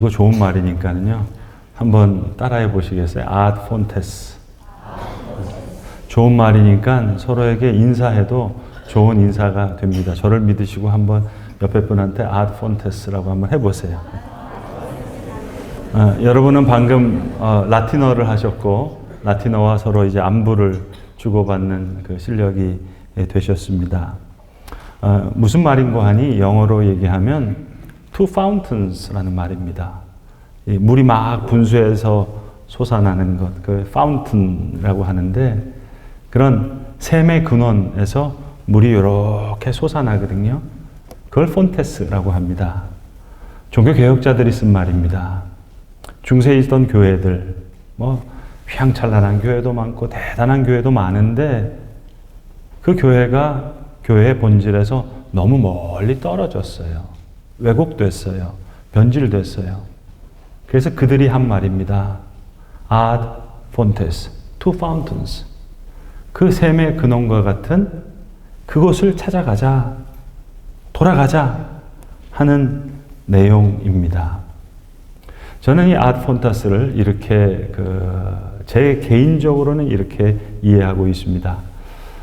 이거 좋은 말이니까는요. 한번 따라해 보시겠어요? 아드 폰테스. 좋은 말이니까 서로에게 인사해도 좋은 인사가 됩니다. 저를 믿으시고 한번 옆에 분한테 아드 폰테스라고 한번 해보세요. 어, 여러분은 방금 어, 라틴어를 하셨고 라틴어와 서로 이제 안부를 주고받는 그 실력이 되셨습니다. 어, 무슨 말인고 하니 영어로 얘기하면 two fountains라는 말입니다. 이 물이 막 분수에서 솟아나는 것, 그 fountain이라고 하는데 그런 샘의 근원에서 물이 이렇게 솟아나거든요. 그걸 폰테스라고 합니다. 종교 개혁자들이 쓴 말입니다. 중세에 있던 교회들, 뭐 휘황찬란한 교회도 많고 대단한 교회도 많은데 그 교회가 교회의 본질에서 너무 멀리 떨어졌어요. 왜곡됐어요. 변질됐어요. 그래서 그들이 한 말입니다. Ad fontes, two fountains. 그 샘의 근원과 같은 그곳을 찾아가자, 돌아가자 하는 내용입니다. 저는 이 아드 폰타스를 이렇게 그 제 개인적으로는 이렇게 이해하고 있습니다.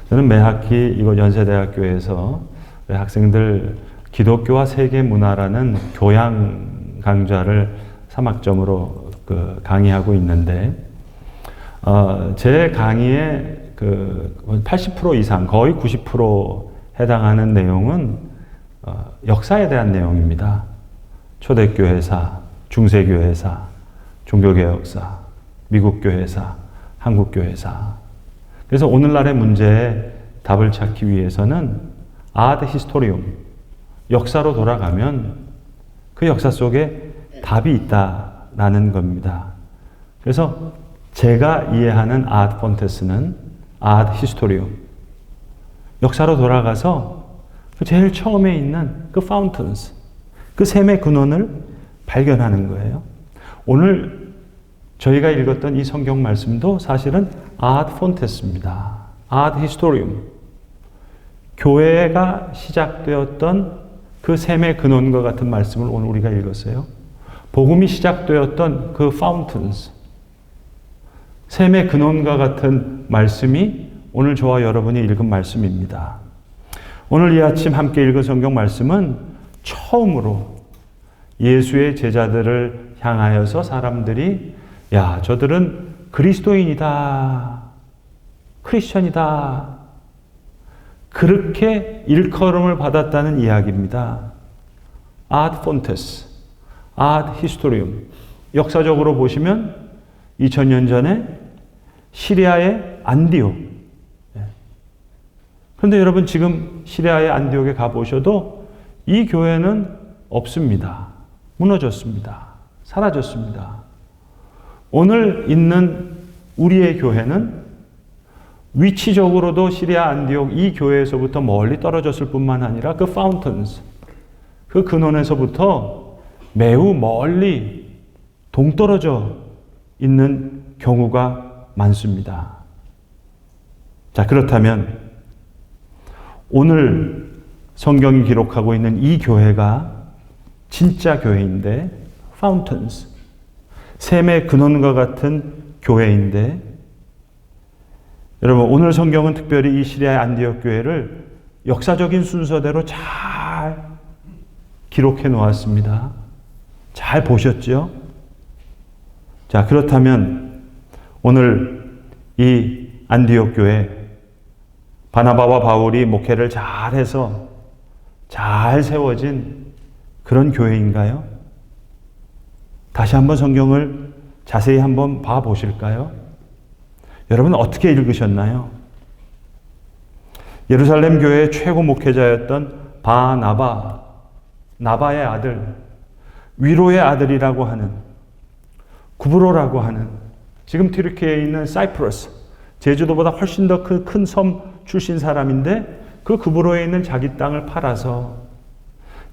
저는 매 학기 이곳 연세대학교에서 학생들 기독교와 세계 문화라는 교양 강좌를 3학점으로 그 강의하고 있는데 어, 제 강의의 그 80% 이상 거의 90% 해당하는 내용은 어, 역사에 대한 내용입니다. 초대교회사, 중세교회사, 종교개혁사, 미국교회사, 한국교회사. 그래서 오늘날의 문제에 답을 찾기 위해서는 아드 히스토리움, 역사로 돌아가면 그 역사 속에 답이 있다라는 겁니다. 그래서 제가 이해하는 아드 폰테스는 아드 히스토리움, 역사로 돌아가서 그 제일 처음에 있는 그 파운턴스, 그 샘의 근원을 발견하는 거예요. 오늘 저희가 읽었던 이 성경 말씀도 사실은 아드 폰테스입니다. 아드 히스토리움. 교회가 시작되었던 그 샘의 근원과 같은 말씀을 오늘 우리가 읽었어요. 복음이 시작되었던 그 파운틴스. 샘의 근원과 같은 말씀이 오늘 저와 여러분이 읽은 말씀입니다. 오늘 이 아침 함께 읽은 성경 말씀은 처음으로 예수의 제자들을 향하여서 사람들이 야, 저들은 그리스도인이다. 크리스천이다. 그렇게 일컬음을 받았다는 이야기입니다. 아드 폰테스, 아드 히스토리움. 역사적으로 보시면 2000년 전에 시리아의 안디옥. 예. 그런데 여러분 지금 시리아의 안디옥에 가보셔도 이 교회는 없습니다. 무너졌습니다. 사라졌습니다. 오늘 있는 우리의 교회는 위치적으로도 시리아 안디옥 이 교회에서부터 멀리 떨어졌을 뿐만 아니라 그 파운턴스, 그 근원에서부터 매우 멀리 동떨어져 있는 경우가 많습니다. 자, 그렇다면 오늘 성경이 기록하고 있는 이 교회가 진짜 교회인데, 파운턴스, 샘의 근원과 같은 교회인데 여러분 오늘 성경은 특별히 이 시리아 안디옥 교회를 역사적인 순서대로 잘 기록해 놓았습니다. 잘 보셨죠? 자, 그렇다면 오늘 이 안디옥 교회 바나바와 바울이 목회를 잘 해서 잘 세워진 그런 교회인가요? 다시 한번 성경을 자세히 한번 봐 보실까요? 여러분 어떻게 읽으셨나요? 예루살렘 교회의 최고 목회자였던 바나바, 나바의 아들, 위로의 아들이라고 하는 구브로라고 하는 지금 튀르키에 있는 사이프러스, 제주도보다 훨씬 더 큰 섬 출신 사람인데 그 구브로에 있는 자기 땅을 팔아서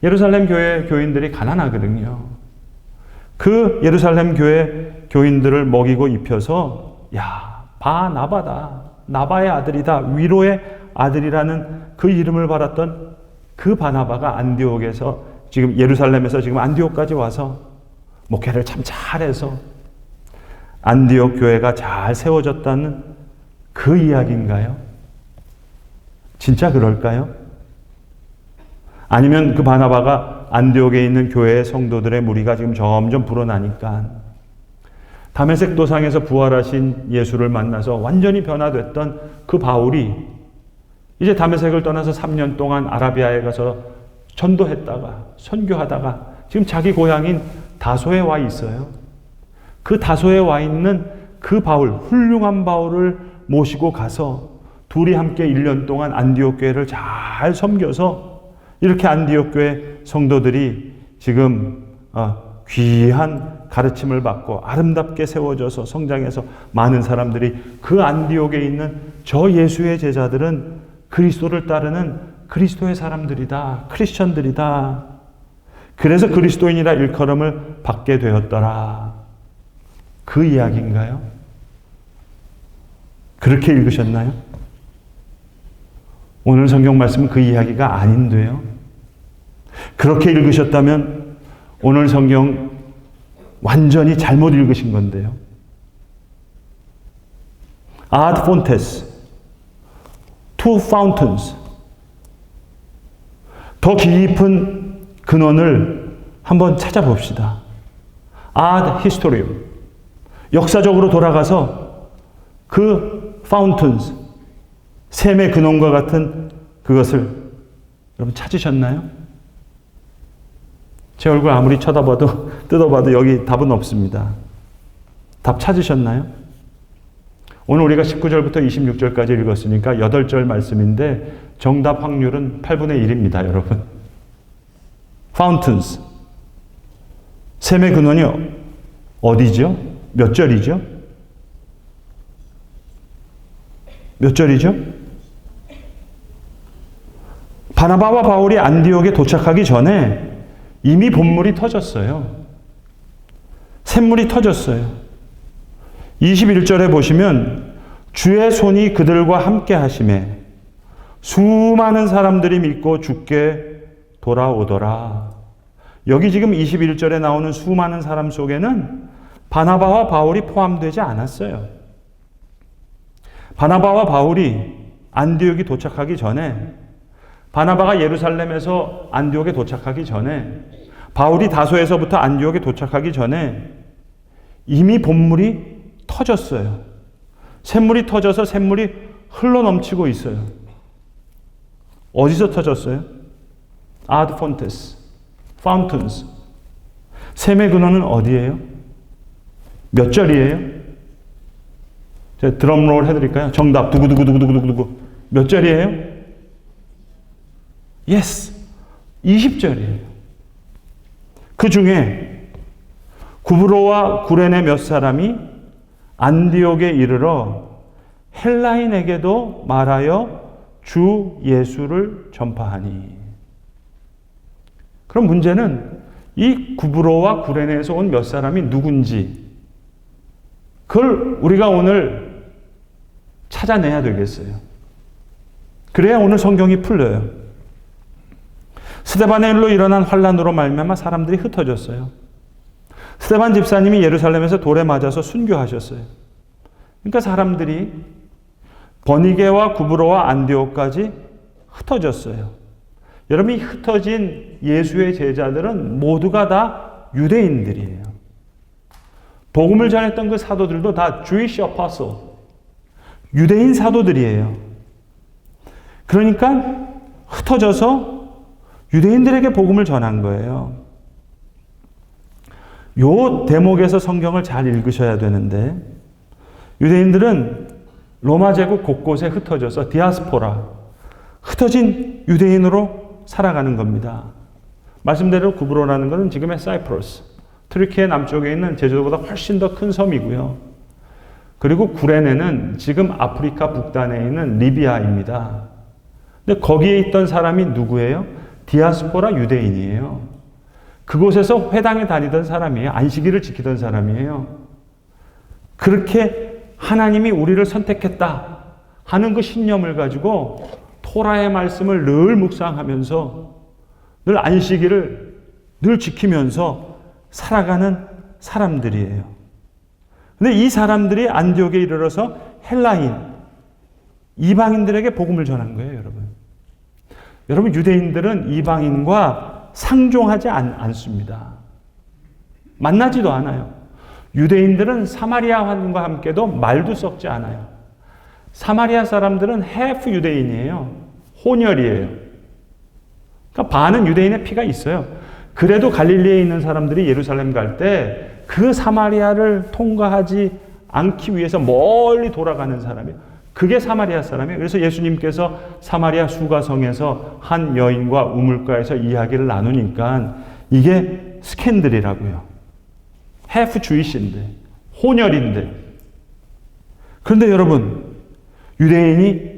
예루살렘 교회 교인들이 가난하거든요. 그 예루살렘 교회 교인들을 먹이고 입혀서 야 바나바다 나바의 아들이다 위로의 아들이라는 그 이름을 받았던 그 바나바가 안디옥에서 지금 예루살렘에서 지금 안디옥까지 와서 목회를 참 잘해서 안디옥 교회가 잘 세워졌다는 그 이야기인가요? 진짜 그럴까요? 아니면 그 바나바가 안디옥에 있는 교회의 성도들의 무리가 지금 점점 불어나니까 담에색 도상에서 부활하신 예수를 만나서 완전히 변화됐던 그 바울이 이제 담에색을 떠나서 3년 동안 아라비아에 가서 전도했다가 선교하다가 지금 자기 고향인 다소에 와 있어요. 그 다소에 와 있는 그 바울, 훌륭한 바울을 모시고 가서 둘이 함께 1년 동안 안디옥 교회를 잘 섬겨서 이렇게 안디옥 교회 성도들이 지금 어, 귀한 가르침을 받고 아름답게 세워져서 성장해서 많은 사람들이 그 안디옥에 있는 저 예수의 제자들은 그리스도를 따르는 그리스도의 사람들이다. 크리스천들이다. 그래서 그리스도인이라 일컬음을 받게 되었더라. 그 이야기인가요? 그렇게 읽으셨나요? 오늘 성경 말씀은 그 이야기가 아닌데요. 그렇게 읽으셨다면 오늘 성경 완전히 잘못 읽으신 건데요. ad fontes, two. 더 깊은 근원을 한번 찾아봅시다. ad historium. 역사적으로 돌아가서 그 fountains, 샘의 근원과 같은 그것을 여러분 찾으셨나요? 제 얼굴 아무리 쳐다봐도 뜯어봐도 여기 답은 없습니다. 답 찾으셨나요? 오늘 우리가 19절부터 26절까지 읽었으니까 8절 말씀인데 정답 확률은 8분의 1입니다, 여러분. fountains. 샘의 근원이 어디죠? 몇 절이죠? 몇 절이죠? 바나바와 바울이 안디옥에 도착하기 전에 이미 본물이 터졌어요. 샘물이 터졌어요. 21절에 보시면 주의 손이 그들과 함께 하심에 수많은 사람들이 믿고 죽게 돌아오더라. 여기 지금 21절에 나오는 수많은 사람 속에는 바나바와 바울이 포함되지 않았어요. 바나바와 바울이 안디옥이 도착하기 전에 바나바가 예루살렘에서 안디옥에 도착하기 전에 바울이 다소에서부터 안디옥에 도착하기 전에 이미 본물이 터졌어요. 샘물이 터져서 샘물이 흘러 넘치고 있어요. 어디서 터졌어요? 아드 폰테스, 파운틴스. 샘의 근원은 어디예요? 몇 절이에요? 제가 드럼롤 해드릴까요? 정답 두구두구두구두구두구 몇 절이에요? Yes. 20절이에요. 그 중에 구브로와 구레네 몇 사람이 안디옥에 이르러 헬라인에게도 말하여 주 예수를 전파하니. 그럼 문제는 이 구브로와 구레네에서 온 몇 사람이 누군지 그걸 우리가 오늘 찾아내야 되겠어요. 그래야 오늘 성경이 풀려요. 스데반의 일로 일어난 환란으로 말미암아 사람들이 흩어졌어요. 스데반 집사님이 예루살렘에서 돌에 맞아서 순교하셨어요. 그러니까 사람들이 버니게와 구브로와 안디옥까지 흩어졌어요. 여러분 이 흩어진 예수의 제자들은 모두가 다 유대인들이에요. 복음을 전했던 그 사도들도 다 Jewish apostle, 유대인 사도들이에요. 그러니까 흩어져서 유대인들에게 복음을 전한 거예요. 요 대목에서 성경을 잘 읽으셔야 되는데 유대인들은 로마 제국 곳곳에 흩어져서 디아스포라 흩어진 유대인으로 살아가는 겁니다. 말씀대로 구브로라는 것은 지금의 사이프러스 트리키의 남쪽에 있는 제주도보다 훨씬 더 큰 섬이고요. 그리고 구레네는 지금 아프리카 북단에 있는 리비아입니다. 근데 거기에 있던 사람이 누구예요? 디아스포라 유대인이에요. 그곳에서 회당에 다니던 사람이에요. 안식일을 지키던 사람이에요. 그렇게 하나님이 우리를 선택했다 하는 그 신념을 가지고 토라의 말씀을 늘 묵상하면서 늘 안식일을 늘 지키면서 살아가는 사람들이에요. 근데 이 사람들이 안디옥에 이르러서 헬라인, 이방인들에게 복음을 전한 거예요, 여러분. 여러분, 유대인들은 이방인과 상종하지 않, 않습니다. 만나지도 않아요. 유대인들은 사마리아인과 함께도 말도 섞지 않아요. 사마리아 사람들은 해프 유대인이에요. 혼혈이에요. 그러니까 반은 유대인의 피가 있어요. 그래도 갈릴리에 있는 사람들이 예루살렘 갈 때 그 사마리아를 통과하지 않기 위해서 멀리 돌아가는 사람이에요. 그게 사마리아 사람이에요. 그래서 예수님께서 사마리아 수가성에서 한 여인과 우물가에서 이야기를 나누니까 이게 스캔들이라고요. 해프 주이신데 혼혈인데 그런데 여러분 유대인이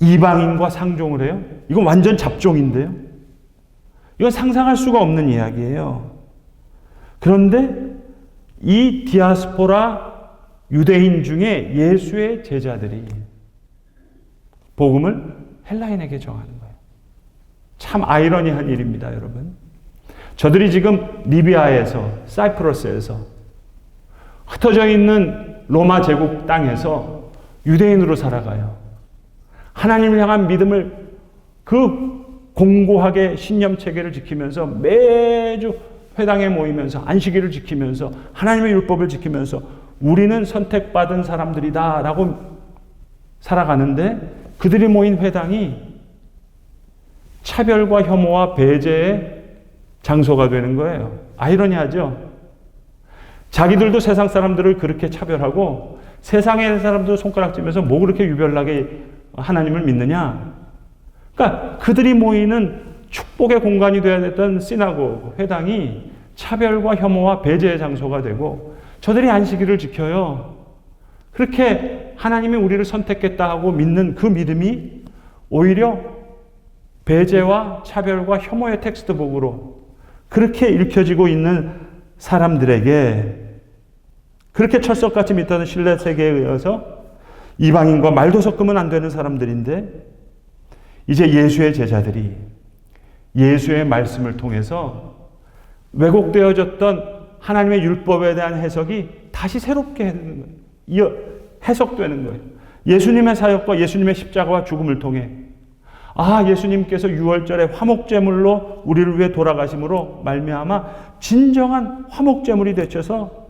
이방인과 상종을 해요? 이건 완전 잡종인데요. 이건 상상할 수가 없는 이야기예요. 그런데 이 디아스포라 유대인 중에 예수의 제자들이 복음을 헬라인에게 정하는 거예요. 참 아이러니한 일입니다, 여러분. 저들이 지금 리비아에서, 사이프러스에서 흩어져 있는 로마 제국 땅에서 유대인으로 살아가요. 하나님을 향한 믿음을 그 공고하게 신념 체계를 지키면서 매주 회당에 모이면서 안식일을 지키면서 하나님의 율법을 지키면서 우리는 선택받은 사람들이다 라고 살아가는데 그들이 모인 회당이 차별과 혐오와 배제의 장소가 되는 거예요. 아이러니하죠? 자기들도 세상 사람들을 그렇게 차별하고 세상의 사람들 손가락질면서 뭐 그렇게 유별나게 하나님을 믿느냐? 그러니까 그들이 모이는 축복의 공간이 되어야 됐던 시나고 회당이 차별과 혐오와 배제의 장소가 되고 저들이 안식일을 지켜요. 그렇게 하나님이 우리를 선택했다 하고 믿는 그 믿음이 오히려 배제와 차별과 혐오의 텍스트북으로 그렇게 읽혀지고 있는 사람들에게 그렇게 철석같이 믿던 신뢰 세계에 의해서 이방인과 말도 섞으면 안 되는 사람들인데 이제 예수의 제자들이 예수의 말씀을 통해서 왜곡되어졌던 하나님의 율법에 대한 해석이 다시 새롭게 해석되는 거예요. 예수님의 사역과 예수님의 십자가와 죽음을 통해 아 예수님께서 유월절에 화목제물로 우리를 위해 돌아가심으로 말미암아 진정한 화목제물이 되셔서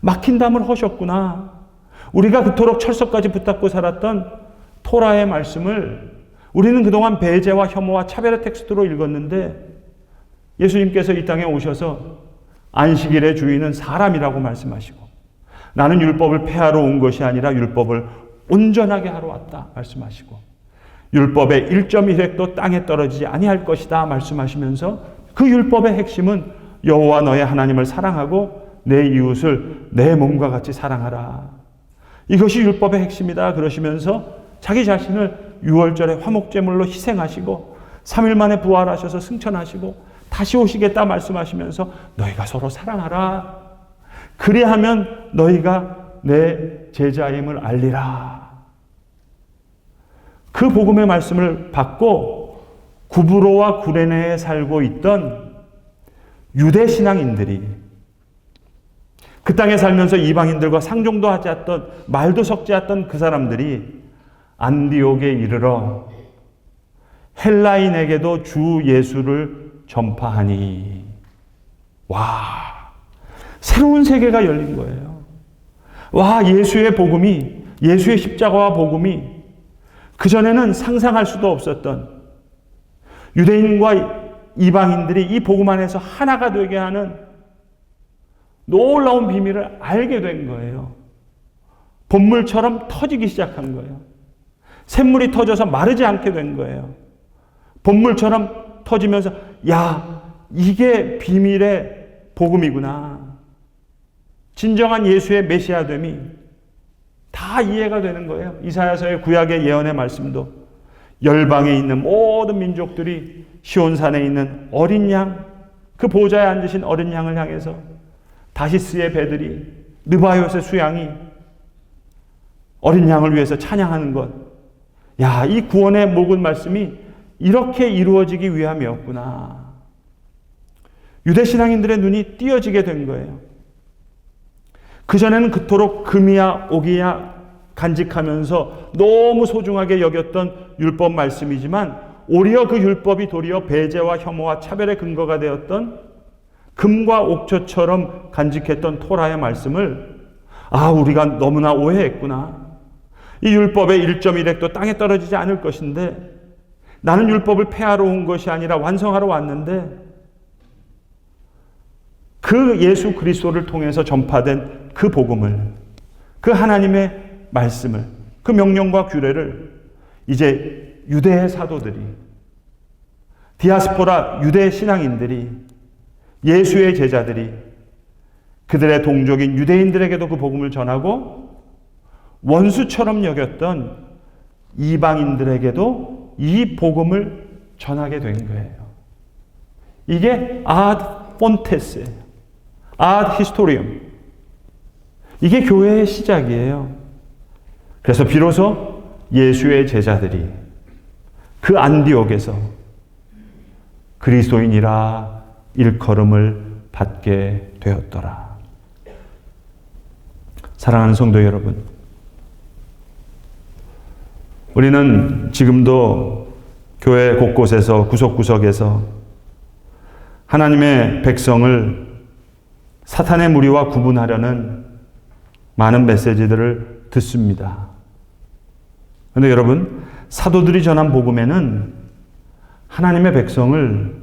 막힌 담을 허셨구나. 우리가 그토록 철석까지 붙잡고 살았던 토라의 말씀을 우리는 그동안 배제와 혐오와 차별의 텍스트로 읽었는데 예수님께서 이 땅에 오셔서 안식일의 주인은 사람이라고 말씀하시고 나는 율법을 폐하러 온 것이 아니라 율법을 온전하게 하러 왔다 말씀하시고 율법의 1.1획도 땅에 떨어지지 아니할 것이다 말씀하시면서 그 율법의 핵심은 여호와 너의 하나님을 사랑하고 내 이웃을 내 몸과 같이 사랑하라. 이것이 율법의 핵심이다 그러시면서 자기 자신을 6월절에 화목제물로 희생하시고 3일 만에 부활하셔서 승천하시고 다시 오시겠다 말씀하시면서 너희가 서로 사랑하라. 그리하면 너희가 내 제자임을 알리라. 그 복음의 말씀을 받고 구브로와 구레네에 살고 있던 유대 신앙인들이 그 땅에 살면서 이방인들과 상종도 하지 않던 말도 섞지 않던 그 사람들이 안디옥에 이르러 헬라인에게도 주 예수를 전파하니 와 새로운 세계가 열린 거예요. 와 예수의 복음이 예수의 십자가와 복음이 그 전에는 상상할 수도 없었던 유대인과 이방인들이 이 복음 안에서 하나가 되게 하는 놀라운 비밀을 알게 된 거예요. 본물처럼 터지기 시작한 거예요. 샘물이 터져서 마르지 않게 된 거예요. 본물처럼 터지면서 야 이게 비밀의 복음이구나. 진정한 예수의 메시아됨이 다 이해가 되는 거예요. 이사야서의 구약의 예언의 말씀도 열방에 있는 모든 민족들이 시온산에 있는 어린 양, 그 보좌에 앉으신 어린 양을 향해서 다시스의 배들이 느바요의 수양이 어린 양을 위해서 찬양하는 것. 야, 이 구원의 목은 말씀이 이렇게 이루어지기 위함이었구나. 유대 신앙인들의 눈이 띄어지게 된 거예요. 그전에는 그토록 금이야 옥이야 간직하면서 너무 소중하게 여겼던 율법 말씀이지만 오히려 그 율법이 도리어 배제와 혐오와 차별의 근거가 되었던 금과 옥초처럼 간직했던 토라의 말씀을 아 우리가 너무나 오해했구나. 이 율법의 1.1획도 땅에 떨어지지 않을 것인데 나는 율법을 폐하러 온 것이 아니라 완성하러 왔는데 그 예수 그리스도를 통해서 전파된 그 복음을 그 하나님의 말씀을 그 명령과 규례를 이제 유대의 사도들이 디아스포라 유대 신앙인들이 예수의 제자들이 그들의 동족인 유대인들에게도 그 복음을 전하고 원수처럼 여겼던 이방인들에게도 이 복음을 전하게 된 거예요. 이게 아드 폰테스예요. 아드 히스토리움. 이게 교회의 시작이에요. 그래서 비로소 예수의 제자들이 그 안디옥에서 그리스도인이라 일컬음을 받게 되었더라. 사랑하는 성도 여러분, 우리는 지금도 교회 곳곳에서 구석구석에서 하나님의 백성을 사탄의 무리와 구분하려는 많은 메시지들을 듣습니다. 그런데 여러분, 사도들이 전한 복음에는 하나님의 백성을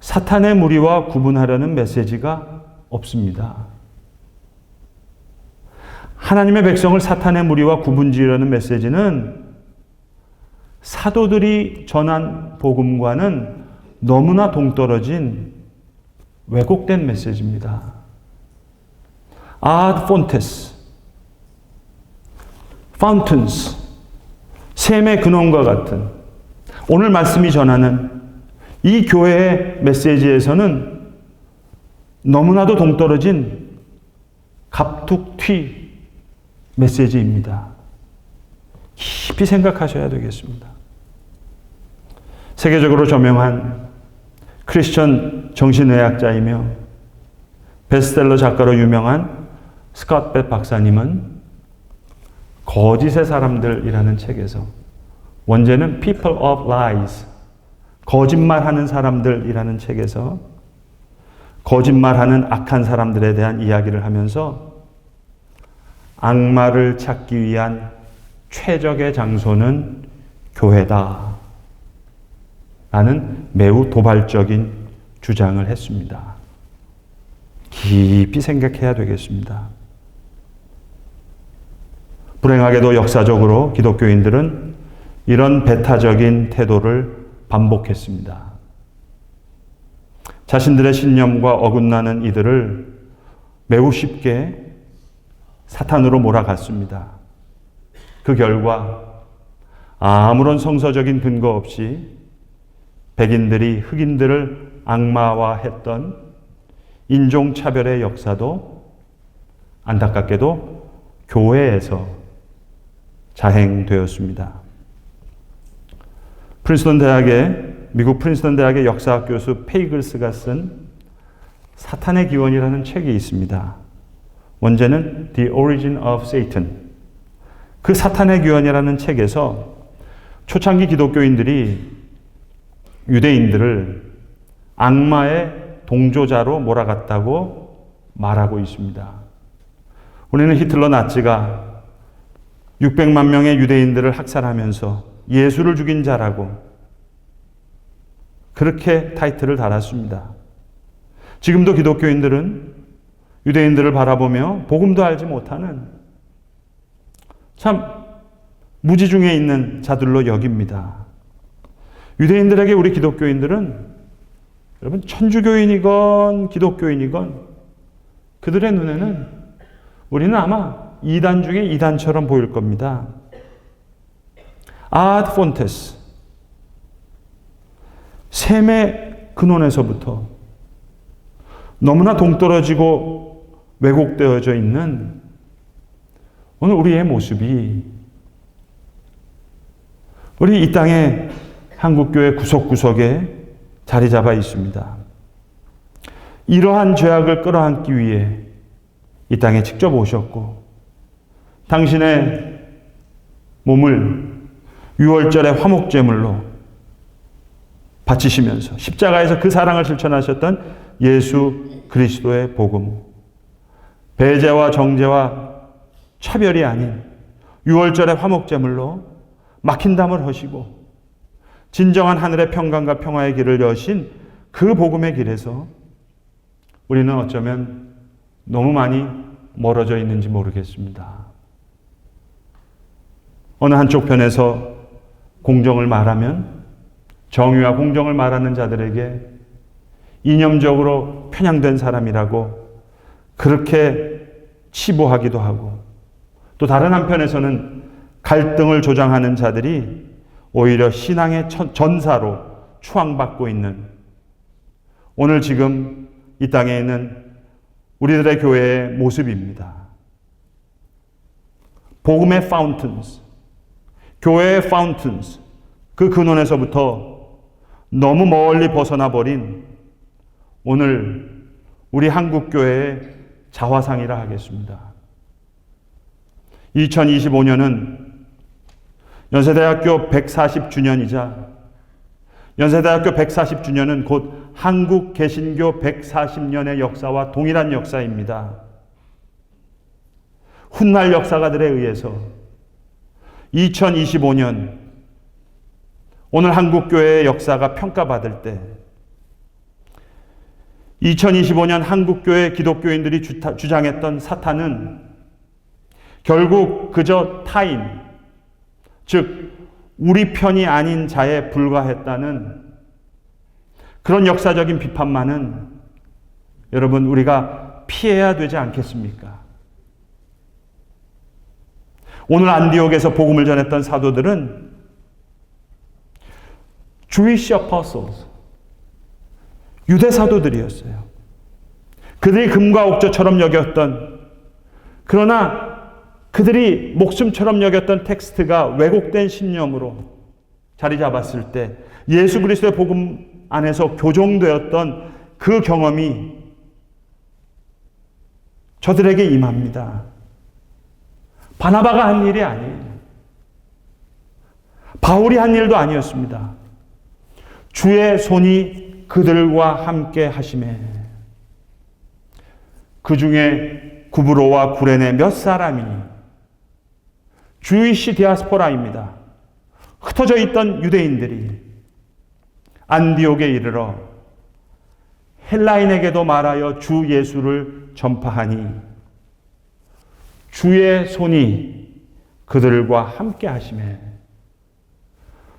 사탄의 무리와 구분하려는 메시지가 없습니다. 하나님의 백성을 사탄의 무리와 구분지으려는 메시지는 사도들이 전한 복음과는 너무나 동떨어진 왜곡된 메시지입니다. 아드 폰테스, 파운틴스, 샘의 근원과 같은. 오늘 말씀이 전하는 이 교회의 메시지에서는 너무나도 동떨어진 갑툭튀 메시지입니다. 깊이 생각하셔야 되겠습니다. 세계적으로 저명한 크리스천 정신의학자이며 베스트셀러 작가로 유명한 스캇 벳 박사님은 거짓의 사람들이라는 책에서 원제는 People of Lies 거짓말하는 사람들이라는 책에서 거짓말하는 악한 사람들에 대한 이야기를 하면서 악마를 찾기 위한 최적의 장소는 교회다. 라는 매우 도발적인 주장을 했습니다. 깊이 생각해야 되겠습니다. 불행하게도 역사적으로 기독교인들은 이런 배타적인 태도를 반복했습니다. 자신들의 신념과 어긋나는 이들을 매우 쉽게 사탄으로 몰아갔습니다. 그 결과 아무런 성서적인 근거 없이 백인들이 흑인들을 악마화했던 인종차별의 역사도 안타깝게도 교회에서 자행되었습니다. 프린스턴 대학의 미국 프린스턴 대학의 역사학 교수 페이글스가 쓴 사탄의 기원이라는 책이 있습니다. 원제는 The Origin of Satan. 그 사탄의 기원이라는 책에서 초창기 기독교인들이 유대인들을 악마의 동조자로 몰아갔다고 말하고 있습니다. 우리는 히틀러 나치가 600만 명의 유대인들을 학살하면서 예수를 죽인 자라고 그렇게 타이틀을 달았습니다. 지금도 기독교인들은 유대인들을 바라보며 복음도 알지 못하는 참 무지 중에 있는 자들로 여깁니다. 유대인들에게 우리 기독교인들은 여러분 천주교인이건 기독교인이건 그들의 눈에는 우리는 아마 이단 중에 이단처럼 보일 겁니다. 아드 폰테스 셈의 근원에서부터 너무나 동떨어지고 왜곡되어져 있는 오늘 우리의 모습이 우리 이 땅에 한국교회 구석구석에 자리 잡아 있습니다. 이러한 죄악을 끌어안기 위해 이 땅에 직접 오셨고 당신의 몸을 유월절의 화목제물로 바치시면서 십자가에서 그 사랑을 실천하셨던 예수 그리스도의 복음 배제와 정제와 차별이 아닌 유월절의 화목제물로 막힌 담을 하시고 진정한 하늘의 평강과 평화의 길을 여신 그 복음의 길에서 우리는 어쩌면 너무 많이 멀어져 있는지 모르겠습니다. 어느 한쪽 편에서 공정을 말하면 정의와 공정을 말하는 자들에게 이념적으로 편향된 사람이라고 그렇게 치부하기도 하고 또 다른 한편에서는 갈등을 조장하는 자들이 오히려 신앙의 전사로 추앙받고 있는 오늘 지금 이 땅에 있는 우리들의 교회의 모습입니다. 복음의 파운틴스, 교회의 파운틴스, 그 근원에서부터 너무 멀리 벗어나 버린 오늘 우리 한국교회의 자화상이라 하겠습니다. 2025년은 연세대학교 140주년이자 연세대학교 140주년은 곧 한국 개신교 140년의 역사와 동일한 역사입니다. 훗날 역사가들에 의해서 2025년 오늘 한국교회의 역사가 평가받을 때 2025년 한국교회 기독교인들이 주장했던 사탄은 결국 그저 타인, 즉, 우리 편이 아닌 자에 불과했다는 그런 역사적인 비판만은 여러분, 우리가 피해야 되지 않겠습니까? 오늘 안디옥에서 복음을 전했던 사도들은 Jewish apostles, 유대 사도들이었어요. 그들이 금과 옥조처럼 여겼던 그러나 그들이 목숨처럼 여겼던 텍스트가 왜곡된 신념으로 자리 잡았을 때 예수 그리스도의 복음 안에서 교정되었던 그 경험이 저들에게 임합니다. 바나바가 한 일이 아니에요. 바울이 한 일도 아니었습니다. 주의 손이 그들과 함께 하심에 그 중에 구브로와 구레네 몇 사람이 주이시 디아스포라입니다. 흩어져 있던 유대인들이 안디옥에 이르러 헬라인에게도 말하여 주 예수를 전파하니 주의 손이 그들과 함께 하심에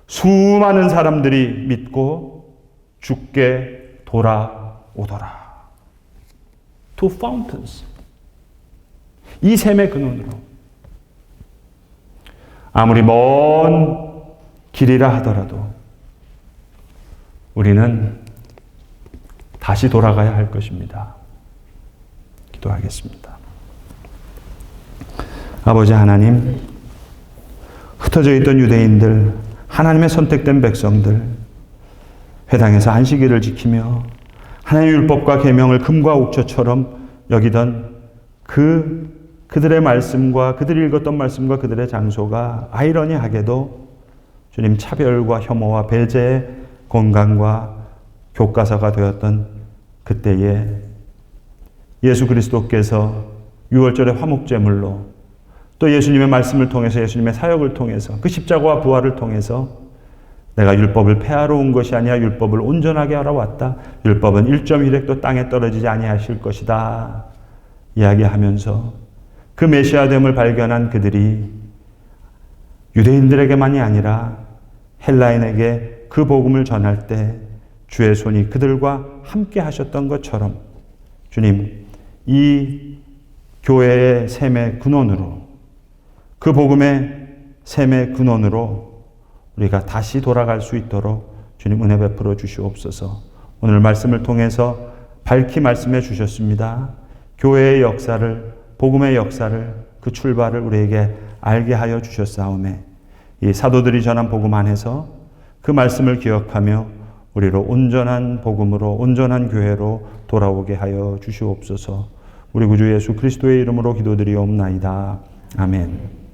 수많은 사람들이 믿고 죽게 돌아오더라. Two fountains. 이 샘의 근원으로 아무리 먼 길이라 하더라도 우리는 다시 돌아가야 할 것입니다. 기도하겠습니다. 아버지 하나님, 흩어져 있던 유대인들, 하나님의 선택된 백성들, 회당에서 안식일을 지키며 하나님의 율법과 계명을 금과 옥조처럼 여기던 그 그들의 말씀과 그들이 읽었던 말씀과 그들의 장소가 아이러니하게도 주님 차별과 혐오와 배제의 건강과 교과서가 되었던 그때에 예수 그리스도께서 6월절의 화목제물로 또 예수님의 말씀을 통해서 예수님의 사역을 통해서 그 십자가와 부활을 통해서 내가 율법을 폐하러 온 것이 아니라 율법을 온전하게 하러 왔다. 율법은 1.1획도 땅에 떨어지지 아니하실 것이다. 이야기하면서 그 메시아됨을 발견한 그들이 유대인들에게만이 아니라 헬라인에게 그 복음을 전할 때 주의 손이 그들과 함께 하셨던 것처럼 주님 이 교회의 샘의 근원으로 그 복음의 샘의 근원으로 우리가 다시 돌아갈 수 있도록 주님 은혜 베풀어 주시옵소서. 오늘 말씀을 통해서 밝히 말씀해 주셨습니다. 교회의 역사를 복음의 역사를 그 출발을 우리에게 알게 하여 주셨사오매 이 사도들이 전한 복음 안에서 그 말씀을 기억하며 우리로 온전한 복음으로 온전한 교회로 돌아오게 하여 주시옵소서. 우리 구주 예수 그리스도의 이름으로 기도드리옵나이다. 아멘.